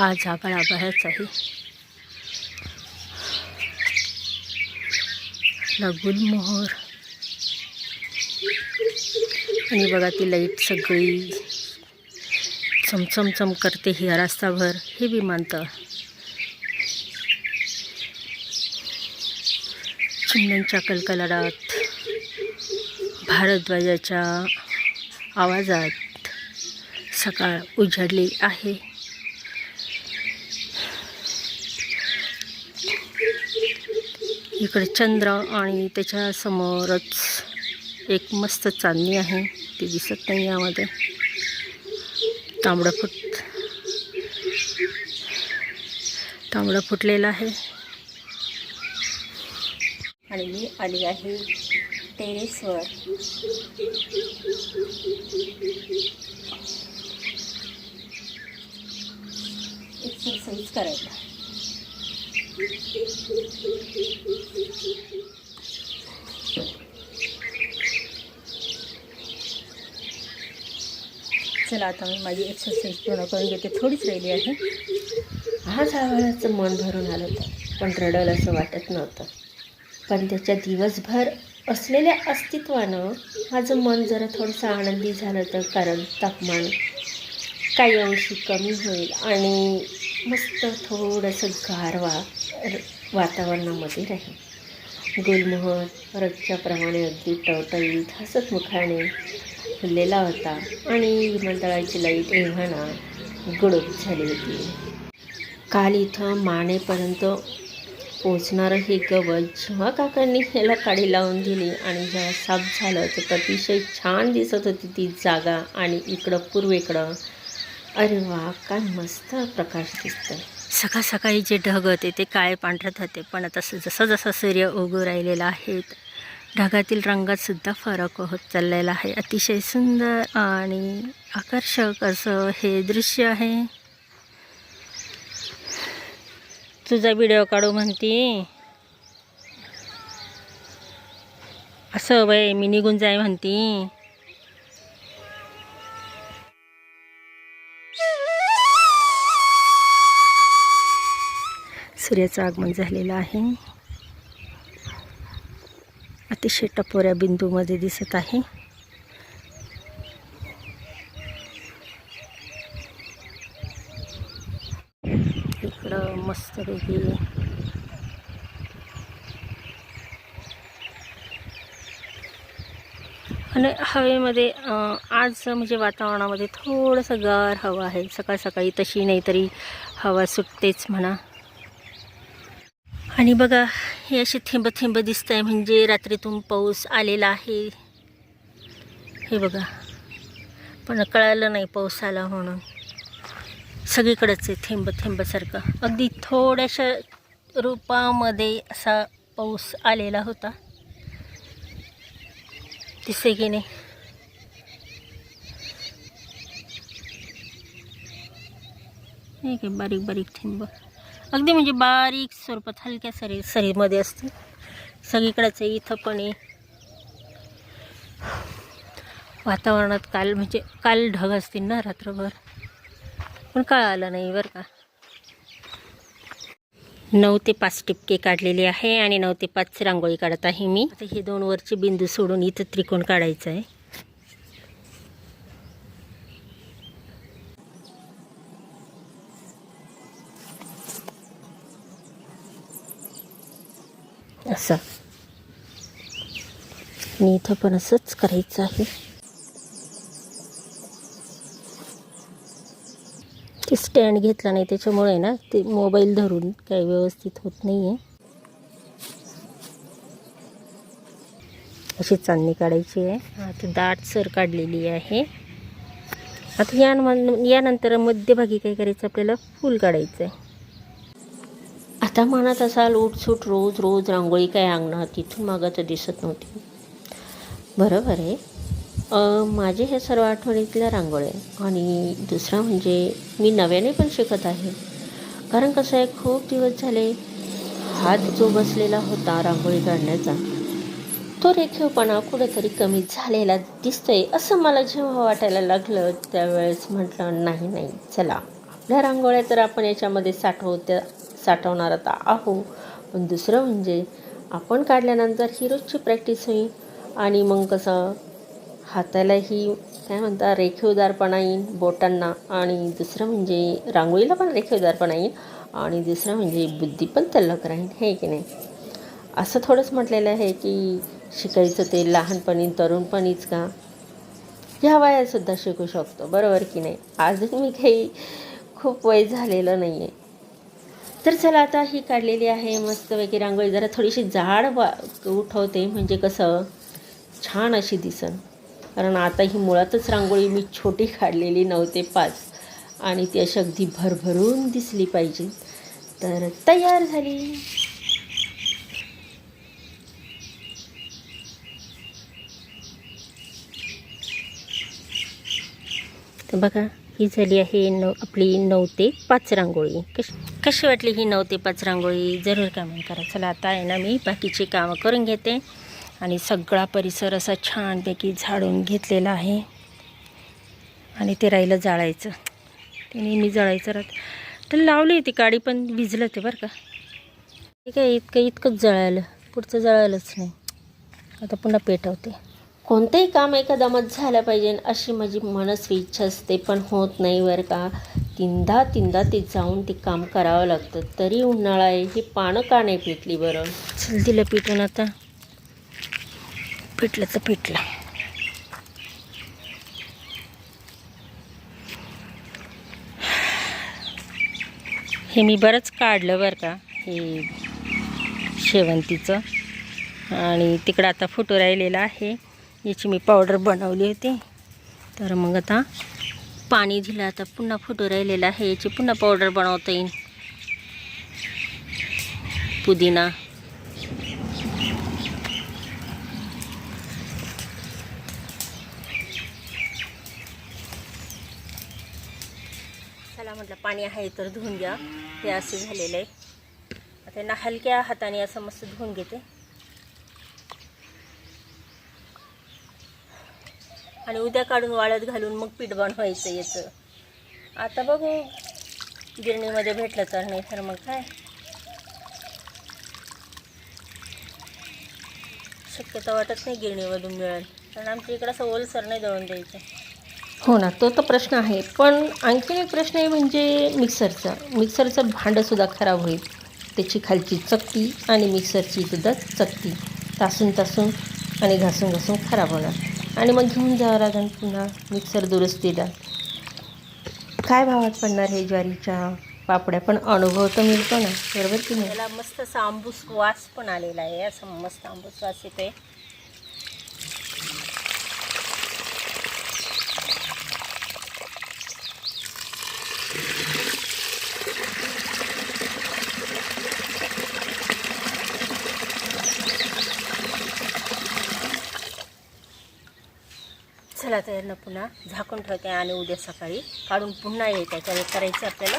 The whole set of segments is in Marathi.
आज आभाळ आभाळच आहे. ला गुलमोहर आणि बघा ती लाइट सगळी चमचमचम करते ही रस्ताभर हे विमानतळ. चिमण्यांच्या कलकलाडात भारद्वाजाच्या आवाजात सकाळ उजाडली आहे. इकडे चंद्र आणि त्याच्या समोरच एक मस्त चांदणी आहे. ती दिसत नाही यामध्ये. तांबडं फुट तांबडं फुटलेलं आहे. आणि मी आली आहे टेरेसवर. करायचा करायला चला आता मी माझी एक्सरसाइज पूर्ण करून घेते. थोडीच राहिली आहे. हा आवाळाचं मन भरून आलं होतं पण रडल असं वाटत नव्हतं. पण त्याच्या दिवसभर असलेल्या अस्तित्वानं माझं मन जरा थोडंसं आनंदी झालं होतं कारण तापमान काही अंशी कमी होईल आणि मस्त थोडंसं गारवा र- वातावरणामध्ये राहील. गुलमोहर रोजच्याप्रमाणे अगदी टवटवीत हसत मुखाने फुललेला होता आणि विमानतळाची लाइट एव्हाना गुडूप झाली होती. काल इथं मानेपर्यंत पोचणारं हे गवत जेव्हा काकांनी ह्याला काडी लावून दिली आणि जेव्हा साफ झालं तर अतिशय छान दिसत होती ती जागा आणि इकडं पूर्वेकडं अरे वा काय मस्त प्रकाश दिसतं सकाळ सकाळी जे ढग होते ते काळे पांढरत होते पण आता जसं जसं सूर्य उगू राहिलेला आहे ढगातील रंगात सुद्धा फरक होत चाललेला आहे. अतिशय सुंदर आणि आकर्षक असं हे दृश्य आहे. तुझा व्हिडिओ काढू म्हणती. असं बाई मी निघून जाय म्हणती. सूर्याचं आगमन झालेलं आहे. अतिशय टपोऱ्या बिंदूमध्ये दिसत आहे. इकडं मस्तपैकी आणि हवेमध्ये आज म्हणजे वातावरणामध्ये थोडंसं गार हवा आहे. सकाळ सकाळी तशी नाही तरी हवा सुटतेच म्हणा. आणि बघा हे असे थेंब थेंब दिसत आहे म्हणजे रात्रीतून पाऊस आलेला आहे. हे बघा. पण कळालं नाही पाऊस आला म्हणून. सगळीकडंच आहे थेंब थेंबसारखं अगदी थोड्याशा रूपामध्ये असा पाऊस आलेला होता. दिसे की नाही? हे काय बारीक बारीक थेंब. अगदी म्हणजे बारीक स्वरूपात हलक्या सरी सरीमध्ये असते. सगळीकडेच आहे इथं पण आहे. वातावरणात काल म्हणजे काल ढग असतील ना रात्रभर. पण काळ आलं नाही बरं का. नऊ ते पाच टिपके काढलेले आहे आणि नऊ ते पाचची रांगोळी काढत आहे मी. आता हे दोन वरचे बिंदू सोडून इथं त्रिकोण काढायचं आहे. असं. आणि इथं पण असंच करायचं आहे. ते स्टँड घेतला नाही त्याच्यामुळे ना ते मोबाईल धरून काही व्यवस्थित होत नाही आहे अशी चांदणी काढायची आहे. आता दाट सर काढलेली आहे. आता या यानंतर मध्यभागी काय करायचं? आपल्याला फूल काढायचं आहे आता म्हणत असाल उठसूट रोज रोज रांगोळी काय अंगणात तिथून मागं तर दिसत नव्हती. बरोबर आहे. माझे हे सर्व आठवणीतल्या रांगोळ्या आणि दुसरा म्हणजे मी नव्याने पण शिकत आहे. कारण कसं आहे खूप दिवस झाले हात जो बसलेला होता रांगोळी काढण्याचा तो रेखीवपणा कुठेतरी कमी झालेला दिसतोय असं मला जेव्हा वाटायला लागलं त्यावेळेस म्हटलं नाही नाही चला. आपल्या रांगोळ्या तर आपण याच्यामध्ये साठवत्या साठवणार आता आहो. पण दुसरं म्हणजे आपण काढल्यानंतर ही रोजची प्रॅक्टिस होईल. आणि मग कसं हातालाही काय म्हणता रेखीवदारपणा येईल बोटांना. आणि दुसरं म्हणजे रांगोळीला पण रेखीवदारपणा येईल. आणि दुसरं म्हणजे बुद्धी पण तल्लक राहील हे की नाही? असं थोडंच म्हटलेलं आहे की शिकायचं ते लहानपणी तरुणपणीच का? ह्या वयातसुद्धा शिकू शकतो बरोबर की नाही? अजून मी काही खूप वय झालेलं नाही आहे तर चला आता ही काढलेली आहे मस्तपैकी रांगोळी. जरा थोडीशी जाड वा उठवते म्हणजे कसं छान अशी दिसन. कारण आता ही मुळातच रांगोळी मी छोटी काढलेली नव्हते पाच. आणि ती अशी अगदी भरभरून दिसली पाहिजे. तर तयार झाली. तर बघा ही झाली आहे नऊ आपली नऊ ते पाच रांगोळी. कशी कशी वाटली ही नऊ ते पाच रांगोळी? जरूर कमेंट करा. चला आता आहे ना मी बाकीची कामं करून घेते आणि सगळा परिसर असा छानपैकी झाडून घेतलेला आहे. आणि ते राहिलं जाळायचं. ते नेहमी जळायचं राहत. तर लावली ती काडी पण भिजलं ते बरं का. ते काय इतकं इतकंच जळायलं पुढचं जळायलंच नाही. आता पुन्हा पेटवते. कोणतंही काम एकदमच झालं पाहिजे अशी माझी मनस्वी इच्छा असते पण होत नाही बरं का. तीनदा तीनदा ते जाऊन ते काम करावं लागतं. तरी उन्हाळा आहे ही पानं का नाही पिटली बरं? चल तिला पिटून आता. पिटलं तर पिटलं. हे मी बरंच काढलं बरं का हे शेवंतीचं. आणि तिकडं आता फोटो राहिलेला आहे. याची मी पावडर बनवली होती. तर मग आता पाणी दिलं आता पुन्हा फुटू राहिलेलं आहे. याची पुन्हा पावडर बनवता. येईल पुदिना. त्याला म्हटलं पाणी आहे तर धुवून घ्या. हे असं झालेलं आहे. आता ना हलक्या हाताने असं मस्त धुवून घेते. आणि उद्या काढून वाळत घालून मग पीठ बनवायचं याचं. आता बघू. गिरणीमध्ये भेटलं तर नाही तर मग काय? शक्यता वाटत नाही गिरणीमधून मिळेल. कारण आमच्या इकडं असं ओलसर नाही दळून द्यायचं. हो ना तो तर प्रश्न आहे. पण आणखीन एक प्रश्न आहे म्हणजे मिक्सरचा. मिक्सरचं भांडंसुद्धा खराब होईल. त्याची खालची चकती आणि मिक्सरची सुद्धा चकती. तासून तासून आणि घासून घासून खराब होणार. आणि मग घेऊन जावं लागेल पुन्हा मिक्सर दुरुस्तीला काय भावात पडणार हे ज्वारीच्या पापड्या? पण अनुभव तर मिळतो ना बरोबर की नाही? त्याला मस्त असा आंबूस वास पण आलेला आहे असं मस्त आंबूस वास येतोय. चला तर यांना पुन्हा झाकून ठेवते आणि उद्या सकाळी काढून पुन्हा येते त्याच्यावर करायचं आपल्याला.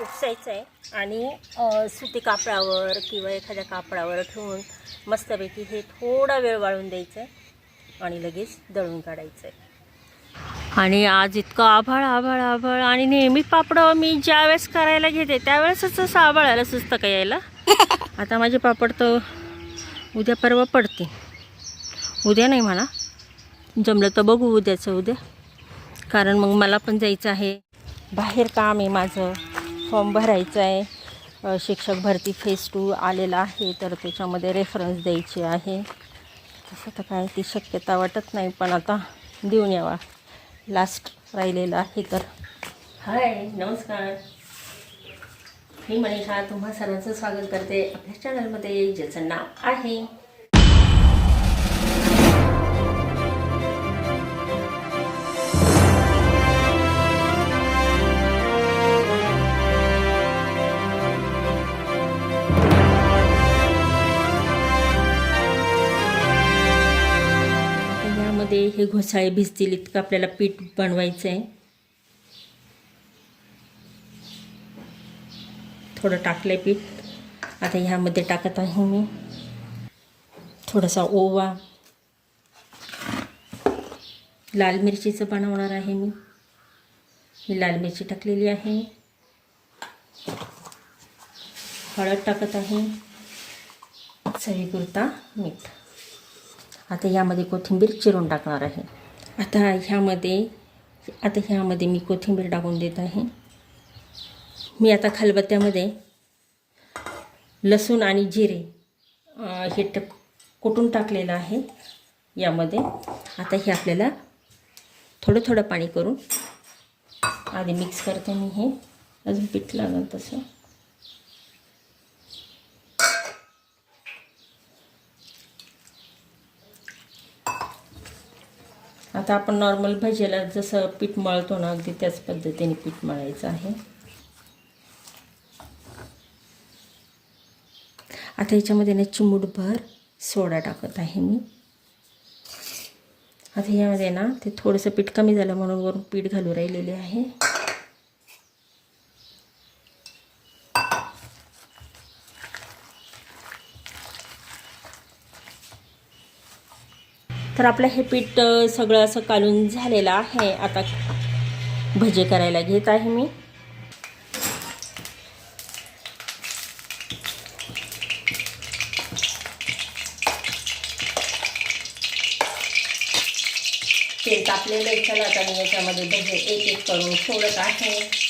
उपसायचं आहे. आणि सुती कापडावर किंवा एखाद्या कापडावर ठेवून मस्तपैकी हे थोडा वेळ वाळून द्यायचं आहे आणि लगेच दळून काढायचं आहे आणि आज इतकं आभाळ आभाळ आभाळ आणि नेहमी पापडं मी ज्यावेळेस करायला घेते त्यावेळेसच असं आभाळायला सुचतं का यायला? आता माझे पापड तर उद्या परवा पडते उद्या नाही म्हणा. जमलं तर बघू उद्याचं उद्या कारण मग मला पण जायचं आहे. बाहेर काम आहे माझं. फॉर्म भरायचं आहे. शिक्षक भरती फेज टू आलेला आहे तर त्याच्यामध्ये रेफरन्स द्यायचे आहे. तसं तर काय ती शक्यता वाटत नाही पण आता देऊन यावा. लास्ट राहिलेलं आहे तर. हाय नमस्कार. मी मनीषा तुम्हा सर्वांचं स्वागत करते. आपल्या चॅनलमध्ये ज्याचं नाव आहे यामध्ये घोसाळे भिजतील इतकं आपल्याला पीठ बनवायचं आहे थोडं टाकलं आहे पीठ. आता ह्यामध्ये टाकत आहे मी. थोडासा ओवा. लाल मिरचीचं बनवणार आहे मी. ही लाल मिरची टाकलेली आहे. हळद टाकत आहे. चवीपुरता मीठ. आता ह्यामध्ये कोथिंबीर चिरून टाकणार आहे. आता ह्यामध्ये आता ह्यामध्ये मी कोथिंबीर टाकून देत आहे. मी आता खलबत्त्यामध्ये लसूण आणि जिरे हे ट कुटून टाकलेलं आहे यामध्ये. आता हे आपल्याला थोडं थोडं पाणी करून आधी मिक्स करते मी हे. अजून पीठ लागेल तसं. आता आपण नॉर्मल भजीला जसं पीठ मळतो ना अगदी त्याच पद्धतीने पीठ मळायचं आहे. आता याच्यामध्ये ना चिमूटभर सोडा टाकत आहे मी. आता यामध्ये ना ते थोडंसं पीठ कमी झालं म्हणून वरून पीठ घालू राहिलेले आहे. तर आपलं हे पीठ सगळं असं कालून झालेलं आहे. आता भजे करायला घेत आहे मी. तेल तापलेलं आहे चला आता मी याच्यामध्ये भजे एक एक करून सोडत आहे.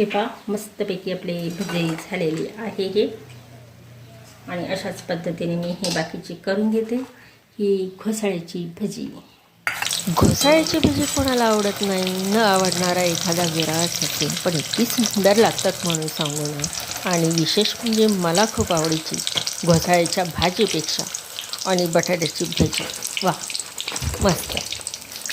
हे पा मस्तपैकी आपले भजे झालेली आहे हे. आणि अशाच पद्धतीने मी हे बाकीची करून घेते. ही घोसाळ्याची भजी. घोसाळ्याची भजी कोणाला आवडत नाही न आवडणारा एखादा गिरा असेल पण इतकी सुंदर लागतात म्हणून सांगू नये. आणि विशेष म्हणजे मला खूप आवडीची घोसाळ्याच्या भाजीपेक्षा आणि बटाट्याची भजी. वा मस्त.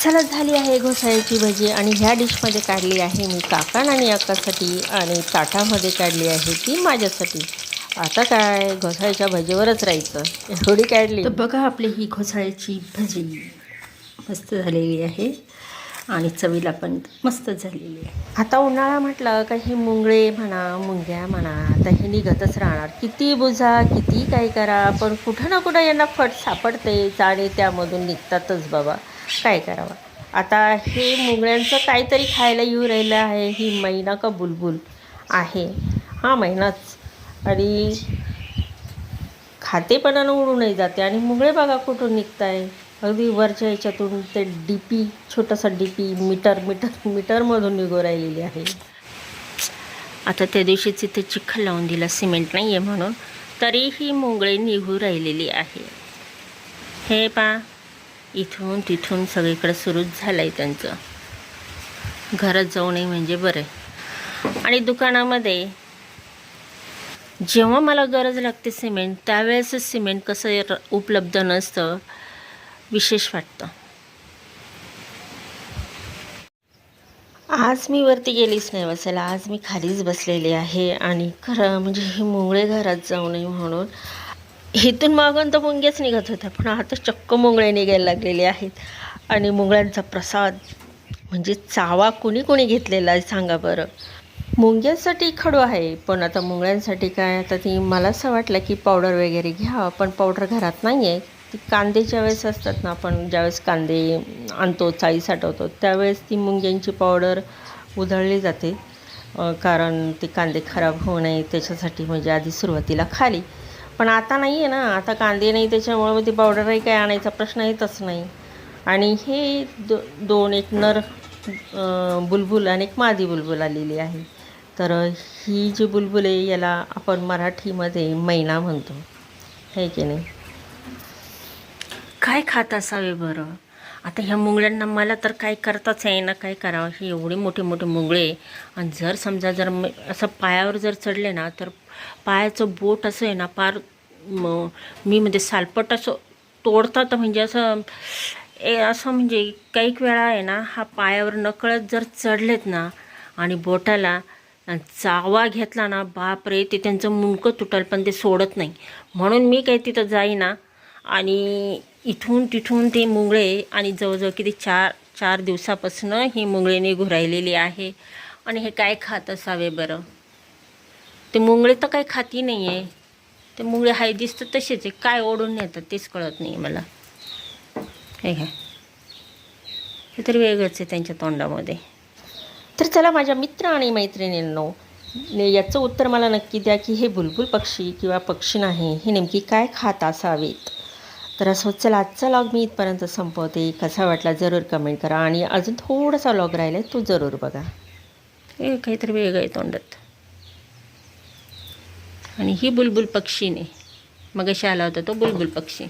चला झाली आहे घोसाळ्याची भजी आणि ह्या डिशमध्ये काढली आहे मी काकाण आणि अक्कासाठी आणि ताटामध्ये काढली आहे ती माझ्यासाठी. आता काय? घोसाळ्याच्या भजीवरच राहायचं. एवढी काढली. तर बघा आपली ही घोसाळ्याची भजी मस्त झालेली आहे आणि चवीला पण मस्त झालेली आहे. आता उन्हाळा म्हटलं का हे मुंगळे म्हणा मुंग्या म्हणा आता हे निघतच राहणार. किती बुजा किती काय करा पण कुठं ना कुठं यांना फट सापडतेच आणि त्यामधून निघतातच बाबा. काय करावं? आता हे मुंगळ्यांचं काहीतरी खायला येऊ राहिलं आहे. ही महिना का बुलबुल आहे? हा महिनाच आणि खातेपणानं उडूनही जाते. आणि मुंगळे बघा कुठून निघताय. अगदी वरच्या याच्यातून ते डी पी छोटासा डीपी मीटर मीटर मीटरमधून निघू राहिलेली आहे. आता त्या दिवशीच इथे चिखल लावून दिला. सिमेंट नाही आहे म्हणून. तरीही मुंगळे निघू राहिलेली आहे. हे पा इथून तिथून सगळीकडे सुरूच झालं आहे त्यांचं. घरात जाऊ नये म्हणजे बरं आणि दुकानामध्ये जेव्हा मला गरज लागते सिमेंट त्यावेळेसच सिमेंट कसं उपलब्ध नसतं विशेष वाटतं. आज मी वरती गेलीच नाही बसायला आज मी खालीच बसलेली आहे आणि खरं म्हणजे हे मुंगळे घरात जाऊ नये म्हणून इथून मागून तर मुंग्याच निघत होत्या पण आता चक्क मुंगळे निघायला लागलेले आहेत. आणि मुंगळ्यांचा प्रसाद म्हणजे चावा कुणी कुणी घेतलेला आहे सांगा बरं. मुंग्यांसाठी खडू आहे पण आता मुंगळ्यांसाठी काय? आता ती मला असं वाटलं की पावडर वगैरे घ्यावं पण पावडर घरात नाही आहे ती कांद्याच्या वेळेस असतात ना आपण ज्यावेळेस कांदे आणतो चाळी साठवतो त्यावेळेस ती मुंग्यांची पावडर उधळली जाते. कारण ते कांदे खराब होऊ नये त्याच्यासाठी म्हणजे आधी सुरुवातीला खाली. पण आता नाही आहे ना. आता कांदे नाही त्याच्यामुळे मग ती पावडरही काही आणायचा प्रश्न येतच नाही. आणि हे दो दोन एक नर बुलबुल आणि एक मादी बुलबुल आलेली आहे. तर ही जी बुलबुल आहे याला आपण मराठीमध्ये मैना म्हणतो. हे की नाही? काय खात असावे बरं? आता ह्या मुंगळ्यांना मला तर काय करताच आहे ना काय करावं? हे एवढे मोठे मोठे मुंगळे. आणि जर समजा जर असं पायावर जर चढले ना तर पायाचं बोट असं आहे ना पार मी म्हणजे सालपट असं तोडतात म्हणजे असं ए असं म्हणजे काही वेळा आहे ना हा पायावर नकळत जर चढलेत ना आणि बोटाला चावा घेतला ना बापरे ते त्यांचं मुंकं तुटल पण ते सोडत नाही. म्हणून मी काही तिथं जाईना आणि इथून तिथून ते मुंगळे आणि जवळजवळ किती चार चार दिवसापासून ही मुंगळेने निघू आहे. आणि हे काय खात असावे बरं? ते मुंगळे तर काही खाती नाही आहे ते मुंगळे हाय दिसतं तसेच आहे. काय ओढून नेतात तेच कळत नाही मला. हे घ्या. हे तर वेगळंच आहे त्यांच्या तोंडामध्ये. तर चला माझ्या मित्र आणि मैत्रिणींनो याचं उत्तर मला नक्की द्या की हे बुलबुल पक्षी किंवा पक्षी नाही हे नेमकी काय खात असावेत? तर असं चला आजचा लॉग मी इथपर्यंत संपवते. कसा वाटला जरूर कमेंट करा आणि अजून थोडासा लॉग राहिला आहे तो जरूर बघा. हे काहीतरी वेगळं आहे तोंडात. आणि ही बुलबुल पक्षीने. मग आला होता तो बुलबुल पक्षी.